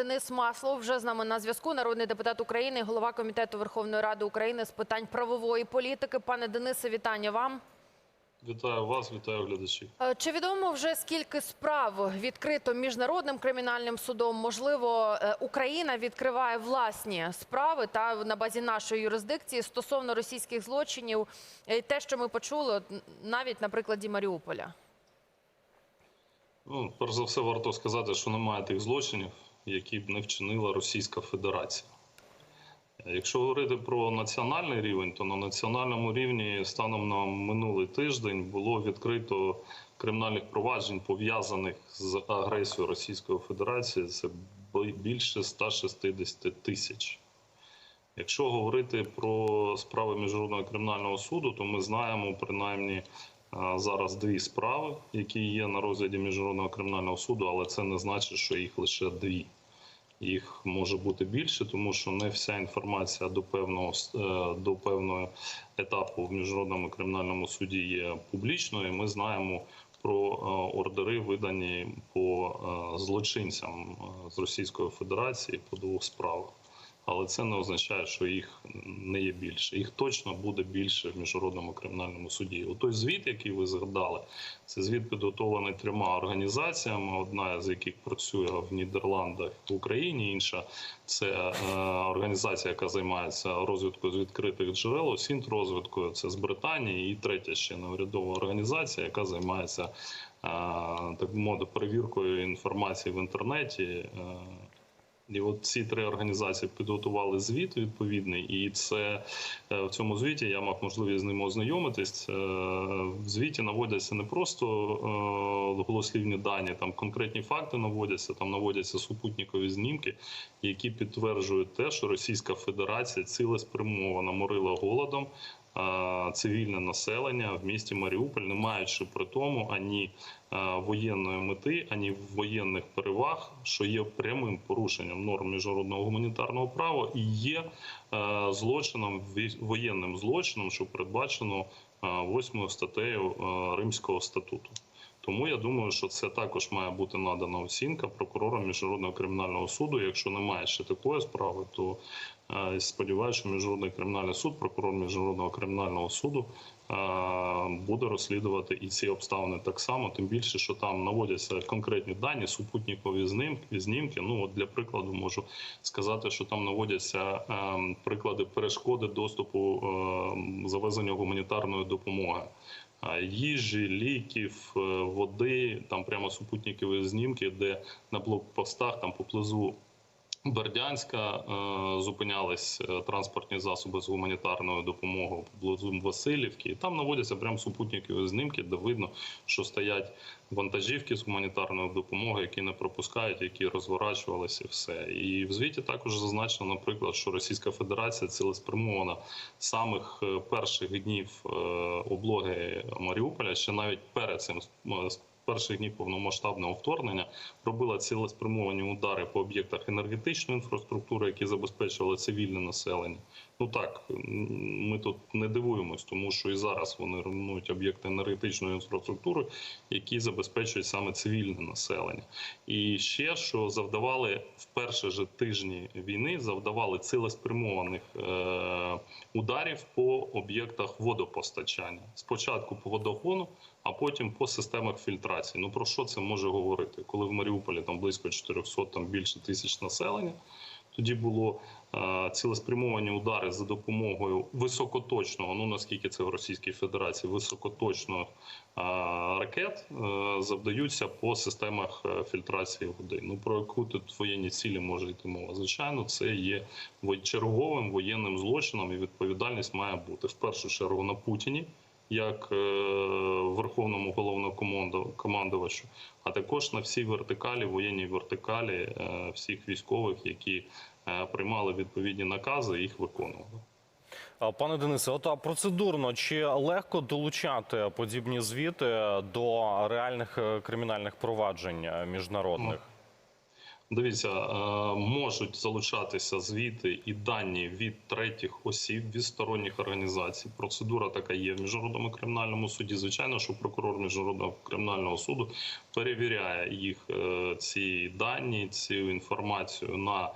Денис Маслов вже з нами на зв'язку. Народний депутат України, голова комітету Верховної Ради України з питань правової політики. Пане Денисе, вітання вам. Вітаю вас, вітаю глядачів. Е, Чи відомо вже скільки справ відкрито міжнародним кримінальним судом? Можливо, е, Україна відкриває власні справи та на базі нашої юрисдикції стосовно російських злочинів, Е, те, що ми почули, навіть на прикладі Маріуполя. Ну, перш за все, варто сказати, що немає тих злочинів, які б не вчинила Російська Федерація. Якщо говорити про національний рівень, то на національному рівні станом на минулий тиждень було відкрито кримінальних проваджень, пов'язаних з агресією Російської Федерації. Це бі- більше 160 тисяч. Якщо говорити про справи міжнародного кримінального суду, то ми знаємо принаймні зараз дві справи, які є на розгляді міжнародного кримінального суду, але це не значить, що їх лише дві. Їх може бути більше, тому що не вся інформація до певного е, до певного етапу в міжнародному кримінальному суді є публічною. Ми знаємо про е, ордери, видані по е, злочинцям з Російської Федерації по двох справах. Але це не означає, що їх не є більше. Їх точно буде більше в міжнародному кримінальному суді. У той звіт, який ви згадали, це звіт підготовлений трьома організаціями. Одна з яких працює в Нідерландах в Україні. Інша це е, організація, яка займається розвідкою з відкритих джерел, осінт розвідкою. Це з Британії. І третя ще неурядова організація, яка займається е, так мовити перевіркою інформації в інтернеті. І от ці три організації підготували звіт відповідний, і це е, в цьому звіті я мав можливість з ним ознайомитись. Е, В звіті наводяться не просто е, голослівні дані, там конкретні факти наводяться, там наводяться супутникові знімки, які підтверджують те, що Російська Федерація цілеспрямовано морила голодом цивільне населення в місті Маріуполь, не маючи при тому ані воєнної мети, ані воєнних переваг, що є прямим порушенням норм міжнародного гуманітарного права і є злочином воєнним злочином, що передбачено восьмою статтею Римського статуту. Тому я думаю, що це також має бути надана оцінка прокурора міжнародного кримінального суду. Якщо немає ще такої справи, то сподіваюся, що міжнародний кримінальний суд, прокурор міжнародного кримінального суду буде розслідувати і ці обставини так само. Тим більше, що там наводяться конкретні дані, супутникові знімки. Ну от для прикладу можу сказати, що там наводяться е, приклади перешкоди доступу е, завезення гуманітарної допомоги їжі, ліків, е, води, там прямо супутникові знімки, де на блокпостах там поблизу Бердянська е, зупинялись е, транспортні засоби з гуманітарною допомогою поблизу Васильівки. І там наводяться прямо супутникові знімки, де видно, що стоять вантажівки з гуманітарною допомогою, які не пропускають, які розворачувалися, все. І в звіті також зазначено, наприклад, що Російська Федерація цілеспрямована з самих е, перших днів облоги Маріуполя, ще навіть перед цим перших днів повномасштабного вторгнення робила цілеспрямовані удари по об'єктах енергетичної інфраструктури, які забезпечували цивільне населення. Ну так ми тут не дивуємось, тому що і зараз вони руйнують об'єкти енергетичної інфраструктури, які забезпечують саме цивільне населення. І ще що завдавали в перші ж тижні війни, завдавали цілеспрямованих е- ударів по об'єктах водопостачання. Спочатку по водогону, а потім по системах фільтрації. Ну про що це може говорити? Коли в Маріуполі там близько 400, там більше тисяч населення. Тоді було е, цілеспрямовані удари за допомогою високоточного, ну наскільки це в Російській Федерації, високоточного е, ракет е, завдаються по системах е, фільтрації води. Ну про яку тут воєнні цілі може йти мова? Звичайно, це є черговим воєнним злочином, і відповідальність має бути в першу чергу на Путіні. Як е, верховному головнокомандувачу, а також на всій вертикалі, воєнній вертикалі е, всіх військових, які е, приймали відповідні накази, і їх виконували. Пане Денисе, от а процедурно чи легко долучати подібні звіти до реальних кримінальних проваджень міжнародних? Дивіться, е, можуть залучатися звіти і дані від третіх осіб, від сторонніх організацій. Процедура така є в міжнародному кримінальному суді. Звичайно, що прокурор міжнародного кримінального суду перевіряє їх е, ці дані, цю інформацію на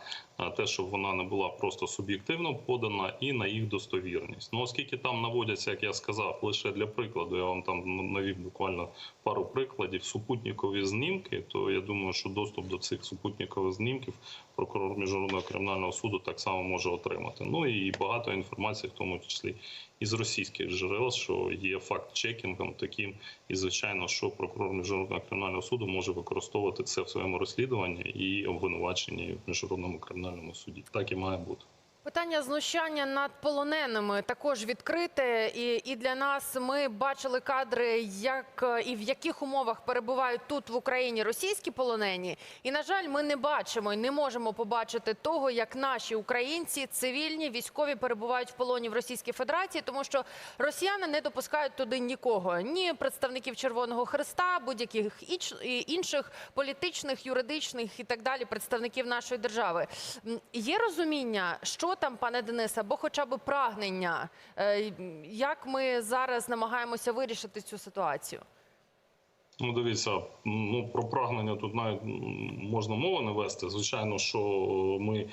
те, щоб вона не була просто суб'єктивно подана, і на їх достовірність. Ну оскільки там наводяться, як я сказав, лише для прикладу, я вам там навів буквально пару прикладів супутникові знімки, то я думаю, що доступ до цих супутникових знімків прокурор міжнародного кримінального суду так само може отримати. Ну і багато інформації, в тому числі із російських джерел, що є факт-чекінгом таким, і звичайно, що прокурор міжнародного кримінального суду може використовувати це в своєму розслідуванні і обвинуваченні в міжнародному кримінальному суді. Так і має бути. Питання знущання над полоненими також відкрите, і, і для нас ми бачили кадри, як і в яких умовах перебувають тут в Україні російські полонені. І на жаль, ми не бачимо і не можемо побачити того, як наші українці, цивільні, військові перебувають в полоні в Російській Федерації, тому що росіяни не допускають туди нікого, ні представників Червоного Христа, будь-яких інших політичних, юридичних і так далі представників нашої держави. Є розуміння, що там, пане Денисе, або хоча б прагнення, е, як ми зараз намагаємося вирішити цю ситуацію? Ну, дивіться, ну про прагнення тут навіть можна мови не вести. Звичайно, що ми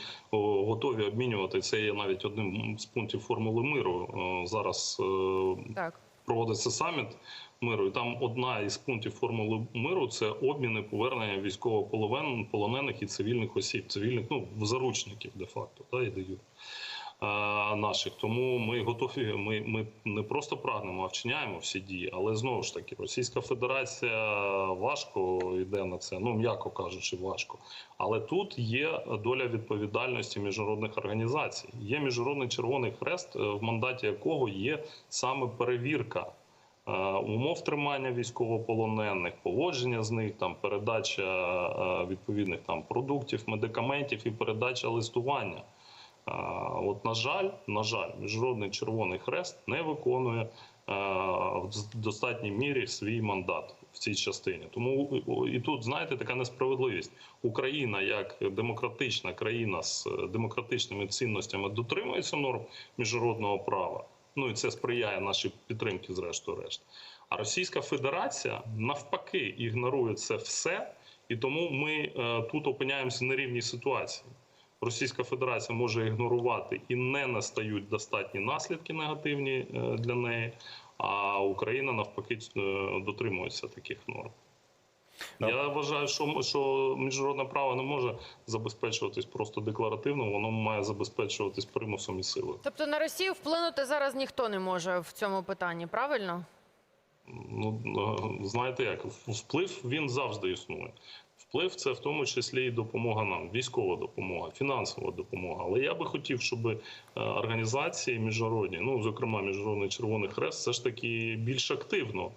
готові обмінювати. Це є навіть одним з пунктів формули миру. Е, Зараз е, Так. проводиться саміт миру, і там одна із пунктів формули миру це обміни повернення військовополонених і цивільних осіб, цивільних ну заручників, де факто, та і де юре, е, наших. Тому ми готові. Ми, ми не просто прагнемо, а вчиняємо всі дії. Але знову ж таки, Російська Федерація важко йде на це. Ну м'яко кажучи, важко. Але тут є доля відповідальності міжнародних організацій. Є міжнародний червоний хрест, е, в мандаті якого є саме перевірка. Е, Умов тримання військовополонених, поводження з них, там передача е, відповідних там продуктів, медикаментів і передача листування. Е, От, на жаль, на жаль, міжнародний Червоний Хрест не виконує в достатній мірі свій мандат в цій частині. Тому і тут знаєте така несправедливість. Україна, як демократична країна з демократичними цінностями, дотримується норм міжнародного права. Ну і це сприяє нашій підтримці, зрештою решт. А Російська Федерація навпаки ігнорує це все, і тому ми е, тут опиняємося на рівній ситуації. Російська Федерація може ігнорувати і не настають достатні наслідки негативні е, для неї. А Україна навпаки е, дотримується таких норм. Я вважаю, що, що міжнародне право не може забезпечуватись просто декларативно, воно має забезпечуватись примусом і силою. Тобто на Росію вплинути зараз ніхто не може в цьому питанні, правильно? Ну е, знаєте, як вплив він завжди існує. Вплив це в тому числі і допомога нам, військова допомога, фінансова допомога. Але я би хотів, щоб е, організації міжнародні, ну зокрема Міжнародний Червоний Хрест, все ж таки більш активно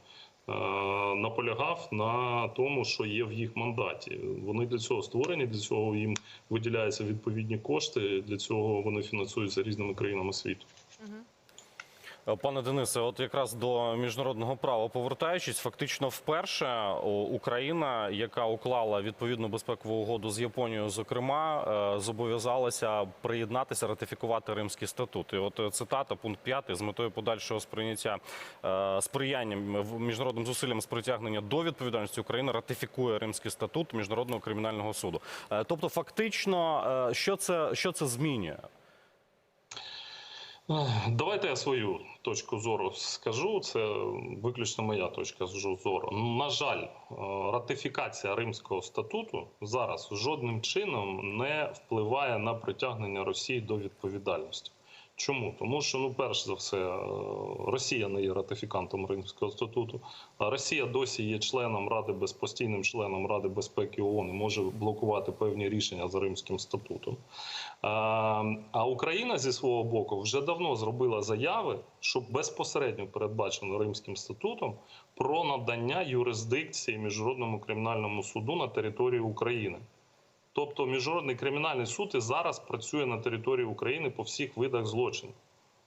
наполягав на тому, що є в їх мандаті. Вони для цього створені, для цього їм виділяються відповідні кошти. Для цього вони фінансуються різними країнами світу. Пане Денисе, от якраз до міжнародного права повертаючись, фактично вперше Україна, яка уклала відповідну безпекову угоду з Японією, зокрема, е, зобов'язалася приєднатися, ратифікувати Римський статут. І от е, цитата, пункт 5, з метою подальшого сприйняття е, сприяння міжнародним зусиллям з притягнення до відповідальності Україна ратифікує Римський статут міжнародного кримінального суду. Тобто, фактично, що це що це змінює? Давайте я свою точку зору скажу. Це виключно моя точка зору. На жаль, е, ратифікація Римського статуту зараз жодним чином не впливає на притягнення Росії до відповідальності. Чому? Тому що, ну, перш за все, е, Росія не є ратифікантом Римського статуту. А Росія досі є членом Ради без постійним членом Ради безпеки ООН і може блокувати певні рішення за Римським статутом. А а Україна зі свого боку вже давно зробила заяви, що безпосередньо передбачено Римським статутом про надання юрисдикції міжнародному кримінальному суду на території України. Тобто, міжнародний кримінальний суд і зараз працює на території України по всіх видах злочинів.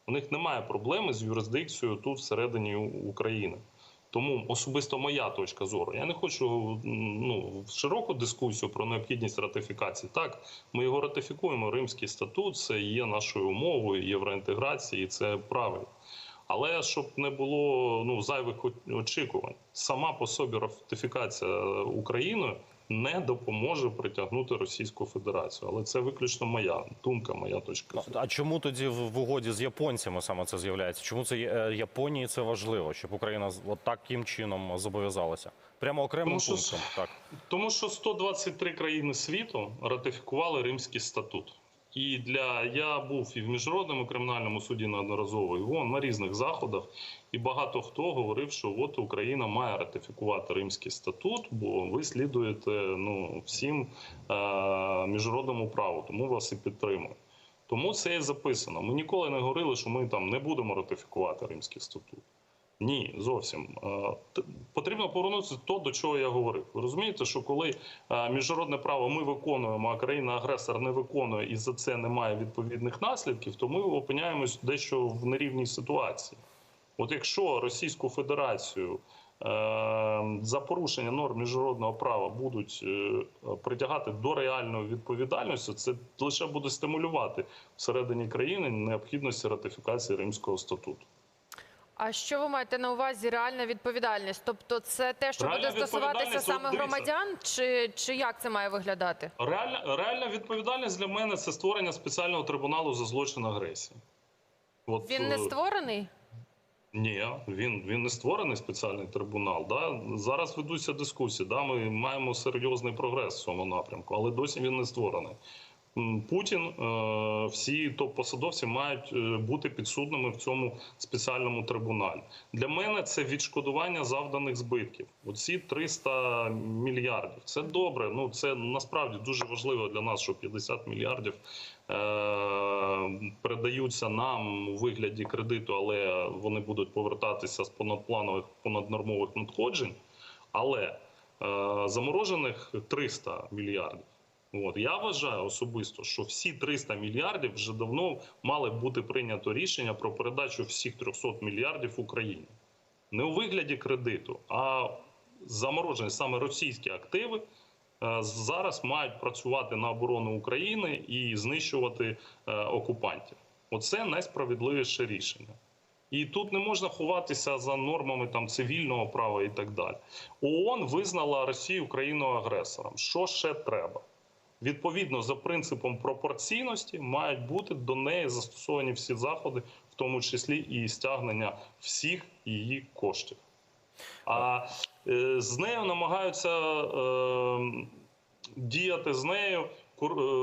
У них немає проблеми з юрисдикцією тут всередині України. Тому особисто моя точка зору. Я не хочу ну, широку дискусію про необхідність ратифікації. Так, ми його ратифікуємо. Римський статут це є нашою умовою євроінтеграції, і це правильно. Але щоб не було ну, зайвих очікувань, сама по собі ратифікація Україною не допоможе притягнути Російську Федерацію. Але це виключно моя думка, моя точка зору. А чому тоді в в угоді з японцями саме це з'являється? Чому це е, Японії це важливо, щоб Україна от таким чином зобов'язалася? Прямо окремим Тому що пунктом, так. Тому що 123 країни світу ратифікували Римський статут. І для я був і в міжнародному кримінальному суді неодноразово і вон на різних заходах. І багато хто говорив, що от Україна має ратифікувати Римський статут, бо ви слідуєте ну всім е- міжнародному праву, тому вас і підтримують. Тому це і записано. Ми ніколи не говорили, що ми там не будемо ратифікувати Римський статут. Ні, зовсім потрібно повернутися до до чого я говорив. Ви розумієте, що коли міжнародне право ми виконуємо, а країна-агресор не виконує і за це немає відповідних наслідків, то ми опиняємось дещо в нерівній ситуації. От якщо Російську Федерацію е, за порушення норм міжнародного права будуть е, притягати до реальної відповідальності, це лише буде стимулювати всередині країни необхідності ратифікації Римського статуту. А що ви маєте на увазі реальна відповідальність? Тобто, це те, що Реальна буде стосуватися саме громадян, чи, чи як це має виглядати? Реальна, реальна відповідальність для мене це створення спеціального трибуналу за злочин агресії. От, Він не е, створений? Ні, він, він не створений спеціальний трибунал. Да? Зараз ведуться дискусії. Да? Ми маємо серйозний прогрес в цьому напрямку, але досі він не створений. Путін, е, всі топ-посадовці мають е, бути підсудними в цьому спеціальному трибуналі. Для мене це відшкодування завданих збитків. Оці 300 мільярдів. Це добре. Ну це насправді дуже важливо для нас, що 50 мільярдів е, передаються нам у вигляді кредиту, але вони будуть повертатися з понадпланових понаднормових надходжень. Але заморожених 300 мільярдів. От я вважаю особисто, що всі 300 мільярдів вже давно мали бути прийнято рішення про передачу всіх 300 мільярдів Україні. Не у вигляді кредиту, а заморожені саме російські активи е, зараз мають працювати на оборону України і знищувати е, окупантів. Оце найсправедливіше рішення. І тут не можна ховатися за нормами там цивільного права і так далі. ООН визнала Росію країною-агресором. Що ще треба? Відповідно, за принципом пропорційності мають бути до неї застосовані всі заходи, в тому числі і стягнення всіх її коштів. А е, з нею намагаються е, діяти з нею е,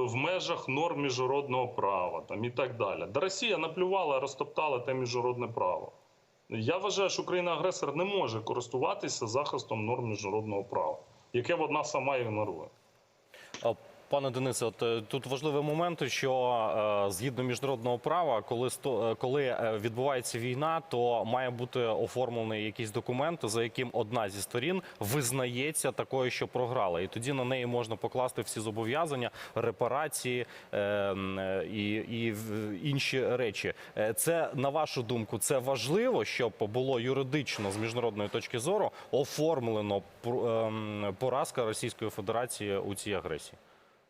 в межах норм міжнародного права там, і так далі. Да Росія наплювала, розтоптала те міжнародне право. Я вважаю, що країна-агресор не може користуватися захистом норм міжнародного права, яке вона сама ігнорує. Пане Денисе, от е, тут важливий момент, що е, згідно міжнародного права, коли сто- е, коли відбувається війна, то має бути оформлений якийсь документ, за яким одна зі сторін визнається такою, що програла, і тоді на неї можна покласти всі зобов'язання, репарації і, і інші речі. Це на вашу думку, це важливо, щоб було юридично з міжнародної точки зору оформлено ем, поразка Російської Федерації у цій агресії.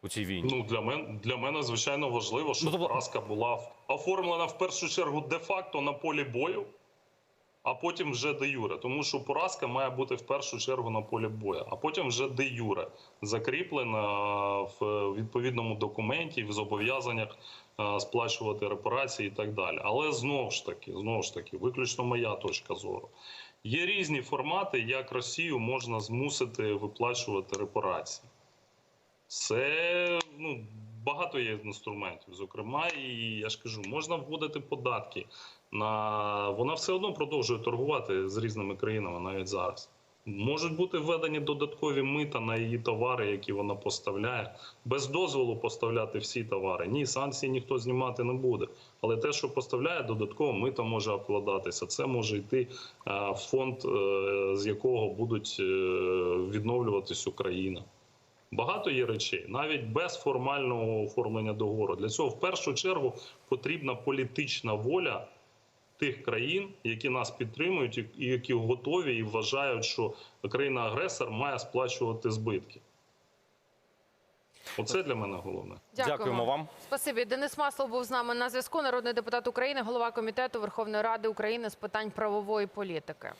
У цій війні Ну для мене для мене звичайно важливо, щоб Ну, тобто- поразка була оформлена в першу чергу де-факто на полі бою, а потім вже де юре. Тому що поразка має бути в першу чергу на полі бою, а потім вже де юре закріплена в відповідному документі, в зобов'язаннях е, сплачувати репарації і так далі. Але знову ж таки, знову ж таки, виключно моя точка зору. Є різні формати, як Росію можна змусити виплачувати репарації. Це ну, багато є інструментів. Зокрема, і я ж кажу, можна вводити податки на вона все одно продовжує торгувати з різними країнами навіть зараз. Можуть бути введені додаткові мита на її товари, які вона поставляє, без дозволу поставляти всі товари. Ні, санкції ніхто знімати не буде. Але те, що поставляє, додатково мито може обкладатися. Це може йти е, в фонд, е, з якого будуть е, відновлюватись Україна. Багато є речей, навіть без формального оформлення договору. Для цього в першу чергу потрібна політична воля тих країн, які нас підтримують і і які готові і вважають, що країна-агресор має сплачувати збитки. Оце для мене головне. Дякуємо вам. Спасибі. Денис Маслов був з нами на зв'язку. Народний депутат України, голова комітету Верховної Ради України з питань правової політики.